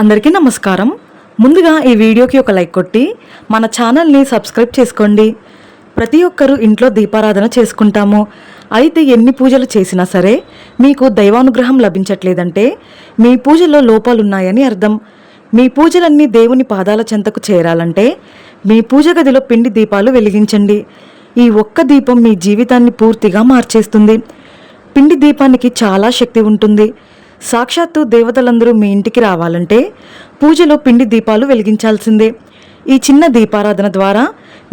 అందరికీ నమస్కారం. ముందుగా ఈ వీడియోకి ఒక లైక్ కొట్టి మన ఛానల్ని సబ్స్క్రైబ్ చేసుకోండి. ప్రతి ఒక్కరూ ఇంట్లో దీపారాధన చేసుకుంటాము. అయితే ఎన్ని పూజలు చేసినా సరే మీకు దైవానుగ్రహం లభించట్లేదంటే మీ పూజలో లోపాలున్నాయని అర్థం. మీ పూజలన్నీ దేవుని పాదాల చెంతకు చేరాలంటే మీ పూజ గదిలో పిండి దీపాలు వెలిగించండి. ఈ ఒక్క దీపం మీ జీవితాన్ని పూర్తిగా మార్చేస్తుంది. పిండి దీపానికి చాలా శక్తి ఉంటుంది. సాక్షాత్తు దేవతలందరూ మీ ఇంటికి రావాలంటే పూజలో పిండి దీపాలు వెలిగించాల్సిందే. ఈ చిన్న దీపారాధన ద్వారా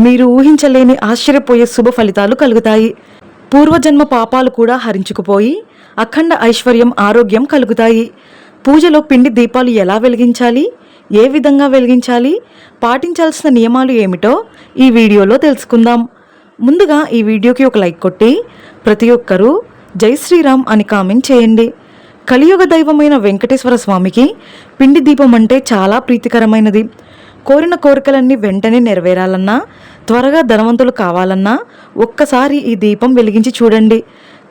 మీరు ఊహించలేని ఆశ్చర్యపోయే శుభ ఫలితాలు కలుగుతాయి. పూర్వజన్మ పాపాలు కూడా హరించుకుపోయి అఖండ ఐశ్వర్యం ఆరోగ్యం కలుగుతాయి. పూజలో పిండి దీపాలు ఎలా వెలిగించాలి? ఏ విధంగా వెలిగించాలి? పాటించాల్సిన నియమాలు ఏమిటో ఈ వీడియోలో తెలుసుకుందాం. ముందుగా ఈ వీడియోకి ఒక లైక్ కొట్టి ప్రతి ఒక్కరూ జై శ్రీరామ్ అని కామెంట్ చేయండి. కలియుగ దైవమైన వెంకటేశ్వర స్వామికి పిండి దీపం అంటే చాలా ప్రీతికరమైనది. కోరిన కోరికలన్నీ వెంటనే నెరవేరాలన్నా త్వరగా ధనవంతులు కావాలన్నా ఒక్కసారి ఈ దీపం వెలిగించి చూడండి.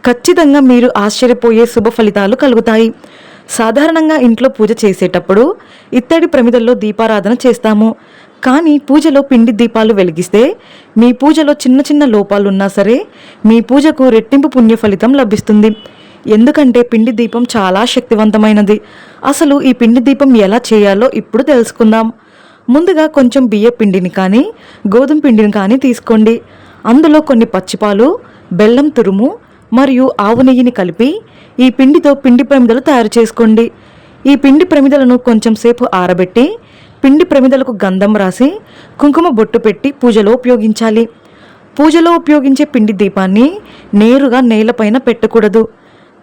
ఖచ్చితంగా మీరు ఆశ్చర్యపోయే శుభ ఫలితాలు కలుగుతాయి. సాధారణంగా ఇంట్లో పూజ చేసేటప్పుడు ఇత్తడి ప్రమిదల్లో దీపారాధన చేస్తాము. కానీ పూజలో పిండి దీపాలు వెలిగిస్తే మీ పూజలో చిన్న చిన్న లోపాలున్నా సరే మీ పూజకు రెట్టింపు పుణ్య ఫలితం లభిస్తుంది. ఎందుకంటే పిండి దీపం చాలా శక్తివంతమైనది. అసలు ఈ పిండి దీపం ఎలా చేయాలో ఇప్పుడు తెలుసుకుందాం. ముందుగా కొంచెం బియ్య పిండిని కానీ గోధుమ పిండిని కానీ తీసుకోండి. అందులో కొన్ని పచ్చిపాలు బెల్లం తురుము మరియు ఆవు నెయ్యిని కలిపి ఈ పిండితో పిండి ప్రమిదలు తయారు చేసుకోండి. ఈ పిండి ప్రమిదలను కొంచెం సేపు ఆరబెట్టి పిండి ప్రమిదలకు గంధం రాసి కుంకుమ బొట్టు పెట్టి పూజలో ఉపయోగించాలి. పూజలో ఉపయోగించే పిండి దీపాన్ని నేరుగా నేలపైన పెట్టకూడదు.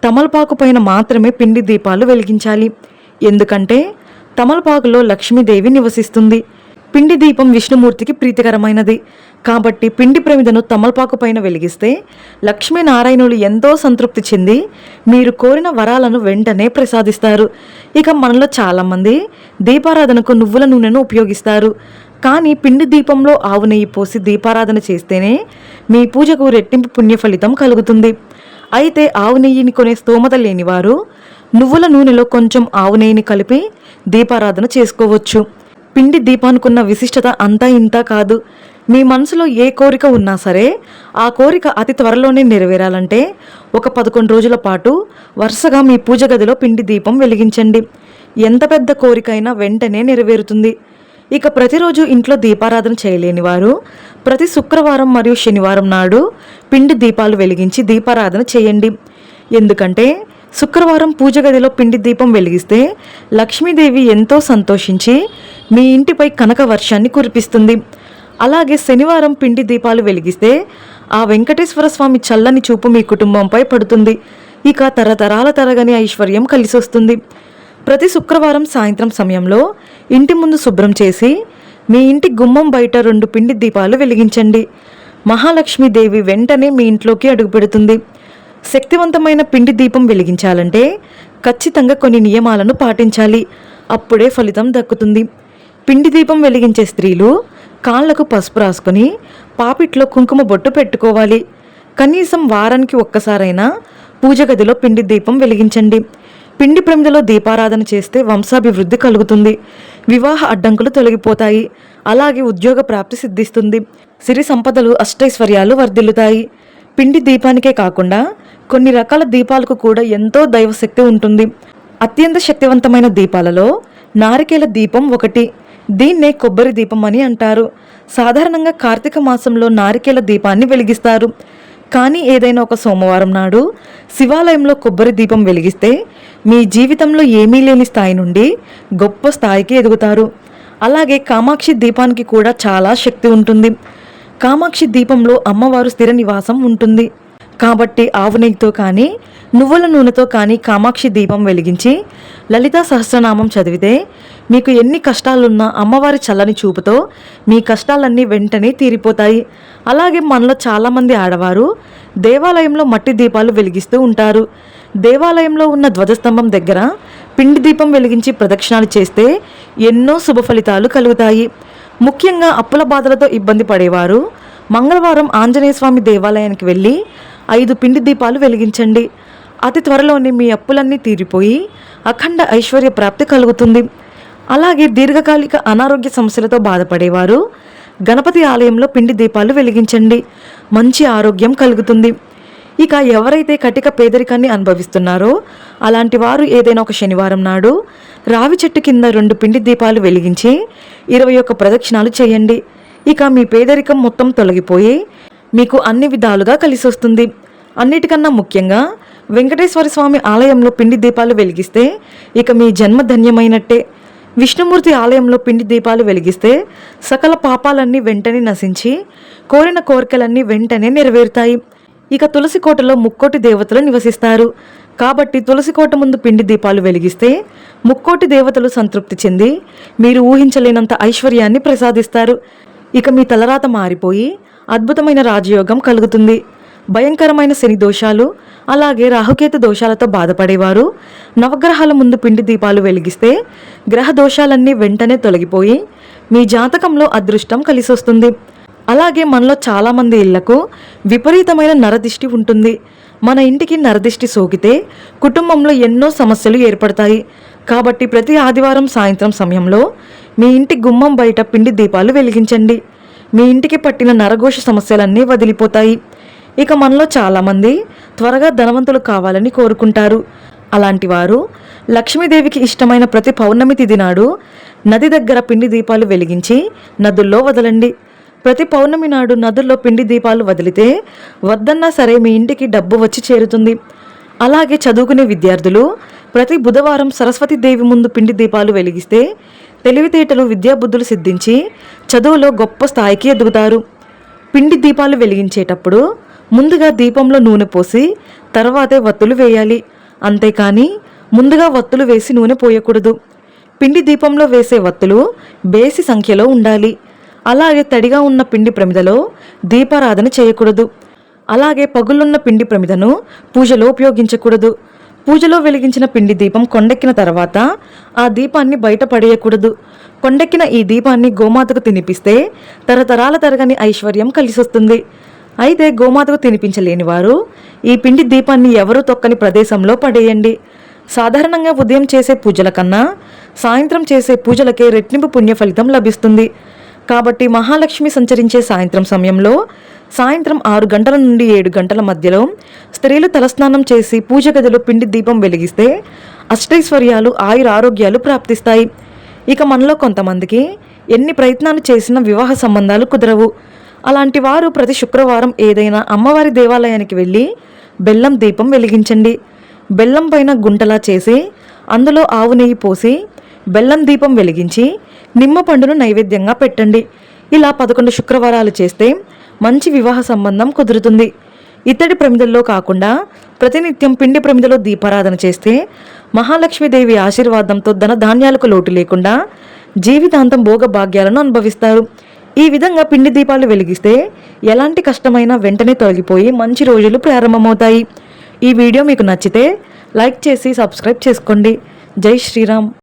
తమలపాకు పైన మాత్రమే పిండి దీపాలు వెలిగించాలి. ఎందుకంటే తమలపాకులో లక్ష్మీదేవి నివసిస్తుంది. పిండి దీపం విష్ణుమూర్తికి ప్రీతికరమైనది. కాబట్టి పిండి ప్రమిదను తమలపాకు పైన వెలిగిస్తే లక్ష్మీనారాయణులు ఎంతో సంతృప్తి చెంది మీరు కోరిన వరాలను వెంటనే ప్రసాదిస్తారు. ఇక మనలో చాలామంది దీపారాధనకు నువ్వుల నూనెను ఉపయోగిస్తారు. కానీ పిండి దీపంలో ఆవు నెయ్యి పోసి దీపారాధన చేస్తేనే మీ పూజకు రెట్టింపు పుణ్య ఫలితం కలుగుతుంది. అయితే ఆవు నెయ్యిని కొనే స్తోమత లేనివారు నువ్వుల నూనెలో కొంచెం ఆవు నెయ్యిని కలిపి దీపారాధన చేసుకోవచ్చు. పిండి దీపానికున్న విశిష్టత అంతా ఇంతా కాదు. మీ మనసులో ఏ కోరిక ఉన్నా సరే ఆ కోరిక అతి త్వరలోనే నెరవేరాలంటే ఒక పదకొండు రోజుల పాటు వరుసగా మీ పూజ గదిలో పిండి దీపం వెలిగించండి. ఎంత పెద్ద కోరికైనా వెంటనే నెరవేరుతుంది. ఇక ప్రతిరోజు ఇంట్లో దీపారాధన చేయలేని వారు ప్రతి శుక్రవారం మరియు శనివారం నాడు పిండి దీపాలు వెలిగించి దీపారాధన చేయండి. ఎందుకంటే శుక్రవారం పూజ గదిలో పిండి దీపం వెలిగిస్తే లక్ష్మీదేవి ఎంతో సంతోషించి మీ ఇంటిపై కనక వర్షాన్ని కురిపిస్తుంది. అలాగే శనివారం పిండి దీపాలు వెలిగిస్తే ఆ వెంకటేశ్వర స్వామి చల్లని చూపు మీ కుటుంబంపై పడుతుంది. ఇక తరతరాల తరగని ఐశ్వర్యం కలిసొస్తుంది. ప్రతి శుక్రవారం సాయంత్రం సమయంలో ఇంటి ముందు శుభ్రం చేసి మీ ఇంటి గుమ్మం బయట రెండు పిండి దీపాలు వెలిగించండి. మహాలక్ష్మీదేవి వెంటనే మీ ఇంట్లోకి అడుగుపెడుతుంది శక్తివంతమైన పిండి దీపం వెలిగించాలంటే ఖచ్చితంగా కొన్ని నియమాలను పాటించాలి. అప్పుడే ఫలితం దక్కుతుంది. పిండి దీపం వెలిగించే స్త్రీలు కాళ్ళకు పసుపు రాసుకొని పాపిట్లో కుంకుమ బొట్టు పెట్టుకోవాలి. కనీసం వారానికి ఒక్కసారైనా పూజ గదిలో పిండి దీపం వెలిగించండి. పిండి ప్రమిదలో దీపారాధన చేస్తే వంశాభివృద్ధి కలుగుతుంది. వివాహ అడ్డంకులు తొలగిపోతాయి. అలాగే ఉద్యోగ ప్రాప్తి సిద్ధిస్తుంది. సిరి సంపదలు అష్టైశ్వర్యాలు వర్ధిల్లుతాయి. పిండి దీపానికే కాకుండా కొన్ని రకాల దీపాలకు కూడా ఎంతో దైవశక్తి ఉంటుంది. అత్యంత శక్తివంతమైన దీపాలలో నారికేల దీపం ఒకటి. దీన్నే కొబ్బరి దీపం అని అంటారు. సాధారణంగా కార్తీక మాసంలో నారికేల దీపాన్ని వెలిగిస్తారు. కానీ ఏదైనా ఒక సోమవారం నాడు శివాలయంలో కొబ్బరి దీపం వెలిగిస్తే మీ జీవితంలో ఏమీ లేని స్థాయి నుండి గొప్ప స్థాయికి ఎదుగుతారు. అలాగే కామాక్షి దీపానికి కూడా చాలా శక్తి ఉంటుంది. కామాక్షి దీపంలో అమ్మవారు స్థిర నివాసం ఉంటుంది. కాబట్టి ఆవు నెయ్యితో కానీ నువ్వుల నూనెతో కానీ కామాక్షి దీపం వెలిగించి లలితా సహస్రనామం చదివితే మీకు ఎన్ని కష్టాలున్నా అమ్మవారి చల్లని చూపుతో మీ కష్టాలన్నీ వెంటనే తీరిపోతాయి. అలాగే మనలో చాలామంది ఆడవారు దేవాలయంలో మట్టి దీపాలు వెలిగిస్తూ ఉంటారు. దేవాలయంలో ఉన్న ధ్వజస్తంభం దగ్గర పిండి దీపం వెలిగించి ప్రదక్షిణాలు చేస్తే ఎన్నో శుభ ఫలితాలు కలుగుతాయి. ముఖ్యంగా అప్పుల బాధలతో ఇబ్బంది పడేవారు. మంగళవారం ఆంజనేయ స్వామి దేవాలయానికి వెళ్ళి ఐదు పిండి దీపాలు వెలిగించండి. అతి త్వరలోనే మీ అప్పులన్నీ తీరిపోయి అఖండ ఐశ్వర్య ప్రాప్తి కలుగుతుంది. అలాగే దీర్ఘకాలిక అనారోగ్య సమస్యలతో బాధపడేవారు. గణపతి ఆలయంలో పిండి దీపాలు వెలిగించండి. మంచి ఆరోగ్యం కలుగుతుంది. ఇక ఎవరైతే కటిక పేదరికాన్ని అనుభవిస్తున్నారో అలాంటి వారు ఏదైనా ఒక శనివారం నాడు రావి చెట్టు కింద రెండు పిండి దీపాలు వెలిగించి ఇరవై ఒక్క ప్రదక్షిణాలు చేయండి. ఇక మీ పేదరికం మొత్తం తొలగిపోయి మీకు అన్ని విధాలుగా కలిసి వస్తుంది. అన్నిటికన్నా ముఖ్యంగా వెంకటేశ్వర స్వామి ఆలయంలో పిండి దీపాలు వెలిగిస్తే ఇక మీ జన్మ ధన్యమైనట్టే. విష్ణుమూర్తి ఆలయంలో పిండి దీపాలు వెలిగిస్తే సకల పాపాలన్నీ వెంటనే నశించి కోరిన కోరికలన్నీ వెంటనే నెరవేరుతాయి. ఇక తులసి కోటలో ముక్కోటి దేవతలు నివసిస్తారు. కాబట్టి తులసి కోట ముందు పిండి దీపాలు వెలిగిస్తే ముక్కోటి దేవతలు సంతృప్తి చెంది మీరు ఊహించలేనంత ఐశ్వర్యాన్ని ప్రసాదిస్తారు. ఇక మీ తలరాత మారిపోయి అద్భుతమైన రాజయోగం కలుగుతుంది. భయంకరమైన శని దోషాలు అలాగే రాహుకేతు దోషాలతో బాధపడేవారు నవగ్రహాల ముందు పిండి దీపాలు వెలిగిస్తే గ్రహ దోషాలన్నీ వెంటనే తొలగిపోయి మీ జాతకంలో అదృష్టం కలిసొస్తుంది. అలాగే మనలో చాలామంది ఇళ్ళకు విపరీతమైన నరదిష్టి ఉంటుంది. మన ఇంటికి నరదిష్టి సోకితే కుటుంబంలో ఎన్నో సమస్యలు ఏర్పడతాయి. కాబట్టి ప్రతి ఆదివారం సాయంత్రం సమయంలో మీ ఇంటి గుమ్మం బయట పిండి దీపాలు వెలిగించండి. మీ ఇంటికి పట్టిన నరఘోష సమస్యలన్నీ వదిలిపోతాయి. ఇక మనలో చాలామంది త్వరగా ధనవంతులు కావాలని కోరుకుంటారు. అలాంటి వారు లక్ష్మీదేవికి ఇష్టమైన ప్రతి పౌర్ణమి తిథి నాడు నది దగ్గర పిండి దీపాలు వెలిగించి నదుల్లో వదలండి. ప్రతి పౌర్ణమి నాడు నదుల్లో పిండి దీపాలు వదిలితే వద్దన్నా సరే మీ ఇంటికి డబ్బు వచ్చి చేరుతుంది. అలాగే చదువుకునే విద్యార్థులు ప్రతి బుధవారం సరస్వతి దేవి ముందు పిండి దీపాలు వెలిగిస్తే తెలివితేటలు విద్యాబుద్ధులు సిద్ధించి చదువులో గొప్ప స్థాయికి ఎదుగుతారు. పిండి దీపాలు వెలిగించేటప్పుడు ముందుగా దీపంలో నూనె పోసి తర్వాతే వత్తులు వేయాలి. అంతేకాని ముందుగా వత్తులు వేసి నూనె పోయకూడదు. పిండి దీపంలో వేసే వత్తులు బేసి సంఖ్యలో ఉండాలి. అలాగే తడిగా ఉన్న పిండి ప్రమిదలో దీపారాధన చేయకూడదు. అలాగే పగులున్న పిండి ప్రమిదను పూజలో ఉపయోగించకూడదు. పూజలో వెలిగించిన పిండి దీపం కొండెక్కిన తర్వాత ఆ దీపాన్ని బయట పడేయకూడదు. కొండెక్కిన ఈ దీపాన్ని గోమాతకు తినిపిస్తే తరతరాల తరగని ఐశ్వర్యం కలిసొస్తుంది. అయితే గోమాతకు తినిపించలేని వారు ఈ పిండి దీపాన్ని ఎవరూ తొక్కని ప్రదేశంలో పడేయండి. సాధారణంగా ఉదయం చేసే పూజల కన్నా సాయంత్రం చేసే పూజలకే రెట్టింపు పుణ్య ఫలితం లభిస్తుంది. కాబట్టి మహాలక్ష్మి సంచరించే సాయంత్రం సమయంలో సాయంత్రం ఆరు గంటల నుండి ఏడు గంటల మధ్యలో స్త్రీలు తలస్నానం చేసి పూజ గదిలో పిండి దీపం వెలిగిస్తే అష్టైశ్వర్యాలు ఆయుర ఆరోగ్యాలు ప్రాప్తిస్తాయి. ఇక మనలో కొంతమందికి ఎన్ని ప్రయత్నాలు చేసినా వివాహ సంబంధాలు కుదరవు. అలాంటి వారు ప్రతి శుక్రవారం ఏదైనా అమ్మవారి దేవాలయానికి వెళ్ళి బెల్లం దీపం వెలిగించండి. బెల్లం పైన గుంటలా చేసి అందులో ఆవు నెయ్యి పోసి బెల్లం దీపం వెలిగించి నిమ్మ పండును నైవేద్యంగా పెట్టండి. ఇలా పదకొండు శుక్రవారాలు చేస్తే మంచి వివాహ సంబంధం కుదురుతుంది. ఇత్తడి ప్రమిదల్లో కాకుండా ప్రతినిత్యం పిండి ప్రమిదలో దీపారాధన చేస్తే మహాలక్ష్మీదేవి ఆశీర్వాదంతో ధన ధాన్యాలకు లోటు లేకుండా జీవితాంతం భోగ భాగ్యాలను అనుభవిస్తారు. ఈ విధంగా పిండి దీపాలు వెలిగిస్తే ఎలాంటి కష్టమైనా వెంటనే తొలగిపోయి మంచి రోజులు ప్రారంభమవుతాయి. ఈ వీడియో మీకు నచ్చితే లైక్ చేసి సబ్స్క్రైబ్ చేసుకోండి. జై శ్రీరామ్.